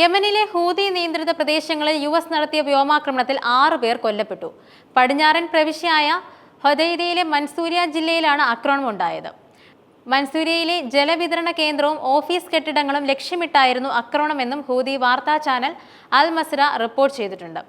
യമനിലെ ഹൂതി നിയന്ത്രിത പ്രദേശങ്ങളിൽ യു എസ് നടത്തിയ വ്യോമാക്രമണത്തിൽ ആറ് പേർ കൊല്ലപ്പെട്ടു. പടിഞ്ഞാറൻ പ്രവിശ്യയായ ഹൊദൈദയിലെ മൻസൂരിയ ജില്ലയിലാണ് ആക്രമണം ഉണ്ടായത് മൻസൂരിയയിലെ ജലവിതരണ കേന്ദ്രവും ഓഫീസ് കെട്ടിടങ്ങളും ലക്ഷ്യമിട്ടായിരുന്നു ആക്രമണമെന്നും ഹൂതി വാർത്താ ചാനൽ അൽ മസ്ര റിപ്പോർട്ട് ചെയ്തിട്ടുണ്ട്.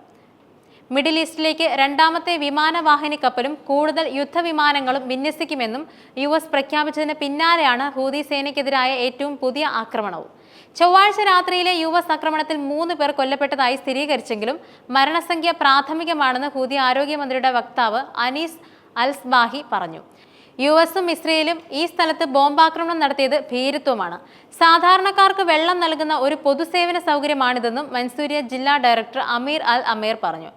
മിഡിൽ ഈസ്റ്റിലേക്ക് രണ്ടാമത്തെ വിമാനവാഹിനി കപ്പലും കൂടുതൽ യുദ്ധവിമാനങ്ങളും വിന്യസിക്കുമെന്നും യു എസ് പ്രഖ്യാപിച്ചതിന് പിന്നാലെയാണ് ഹൂതി സേനയ്ക്കെതിരായ ഏറ്റവും പുതിയ ആക്രമണവും. ചൊവ്വാഴ്ച രാത്രിയിലെ യു എസ് ആക്രമണത്തിൽ മൂന്ന് പേർ കൊല്ലപ്പെട്ടതായി സ്ഥിരീകരിച്ചെങ്കിലും മരണസംഖ്യ പ്രാഥമികമാണെന്ന് ഹൂതി ആരോഗ്യമന്ത്രിയുടെ വക്താവ് അനീസ് അൽസ്ബാഹി പറഞ്ഞു. യു എസും ഇസ്രയേലും ഈ സ്ഥലത്ത് ബോംബാക്രമണം നടത്തിയത് ഭീരുത്വമാണ്. സാധാരണക്കാർക്ക് വെള്ളം നൽകുന്ന ഒരു പൊതുസേവന സൗകര്യമാണിതെന്നും മൻസൂരിയ ജില്ലാ ഡയറക്ടർ അമീർ അൽ അമീർ പറഞ്ഞു.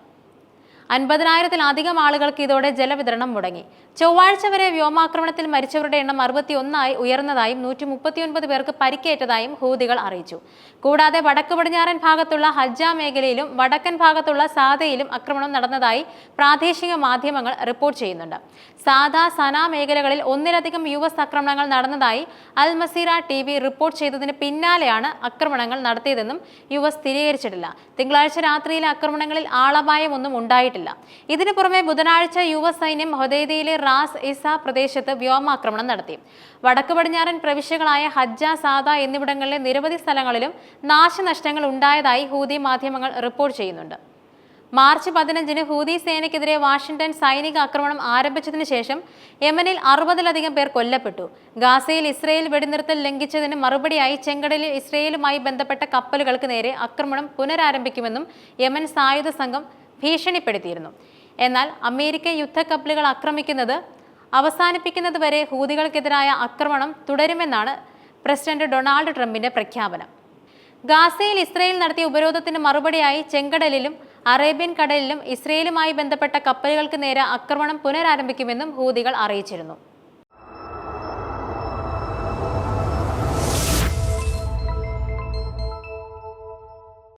അൻപതിനായിരത്തിലധികം ആളുകൾക്ക് ഇതോടെ ജലവിതരണം മുടങ്ങി. ചൊവ്വാഴ്ച വരെ വ്യോമാക്രമണത്തിൽ മരിച്ചവരുടെ എണ്ണം അറുപത്തിയൊന്നായി ഉയർന്നതായും നൂറ്റി മുപ്പത്തിയൊൻപത് പേർക്ക് പരിക്കേറ്റതായും ഹൂതികൾ അറിയിച്ചു. കൂടാതെ വടക്ക് പടിഞ്ഞാറൻ ഭാഗത്തുള്ള ഹജ്ജ മേഖലയിലും വടക്കൻ ഭാഗത്തുള്ള സാദയിലും ആക്രമണം നടന്നതായി പ്രാദേശിക മാധ്യമങ്ങൾ റിപ്പോർട്ട് ചെയ്യുന്നുണ്ട്. സാദ സന മേഖലകളിൽ ഒന്നിലധികം യു എസ് ആക്രമണങ്ങൾ നടന്നതായി Al Masirah T V report ചെയ്തതിന് പിന്നാലെയാണ് ആക്രമണങ്ങൾ നടത്തിയതെന്നും യു എസ് സ്ഥിരീകരിച്ചിട്ടില്ല. തിങ്കളാഴ്ച രാത്രിയിലെ ആക്രമണങ്ങളിൽ ആളപായമൊന്നും ഉണ്ടായിട്ടില്ല. ഇതിനു പുറമെ ബുധനാഴ്ച യു എസ് സൈന്യം ഹൊദൈദയിലെ റാസ് ഇസ പ്രദേശത്ത് വ്യോമാക്രമണം നടത്തി. വടക്ക് പടിഞ്ഞാറൻ പ്രവിശ്യകളായ ഹജ്ജ സാദ എന്നിവിടങ്ങളിലെ നിരവധി സ്ഥലങ്ങളിലും നാശനഷ്ടങ്ങൾ ഉണ്ടായതായി ഹൂതി മാധ്യമങ്ങൾ റിപ്പോർട്ട് ചെയ്യുന്നുണ്ട്. മാർച്ച് പതിനഞ്ചിന് ഹൂതി സേനയ്ക്കെതിരെ വാഷിംഗ്ടൺ സൈനിക ആക്രമണം ആരംഭിച്ചതിന് ശേഷം യമനിൽ അറുപതിലധികം പേർ കൊല്ലപ്പെട്ടു. ഗാസയിൽ ഇസ്രയേൽ വെടിനിർത്തൽ ലംഘിച്ചതിന് മറുപടിയായി ചെങ്കടലിൽ ഇസ്രയേലുമായി ബന്ധപ്പെട്ട കപ്പലുകൾക്ക് നേരെ ആക്രമണം പുനരാരംഭിക്കുമെന്നും യമൻ സായുധ സംഘം ഭീഷണിപ്പെടുത്തിയിരുന്നു. എന്നാൽ അമേരിക്കൻ യുദ്ധക്കപ്പലുകൾ ആക്രമിക്കുന്നത് അവസാനിപ്പിക്കുന്നത് വരെ ഹൂതികൾക്കെതിരായ ആക്രമണം തുടരുമെന്നാണ് പ്രസിഡന്റ് ഡൊണാൾഡ് ട്രംപിന്റെ പ്രഖ്യാപനം. ഗാസയിൽ ഇസ്രയേൽ നടത്തിയ ഉപരോധത്തിന് മറുപടിയായി ചെങ്കടലിലും അറേബ്യൻ കടലിലും ഇസ്രയേലുമായി ബന്ധപ്പെട്ട കപ്പലുകൾക്ക് നേരെ ആക്രമണം പുനരാരംഭിക്കുമെന്നും ഹൂതികൾ അറിയിച്ചിരുന്നു.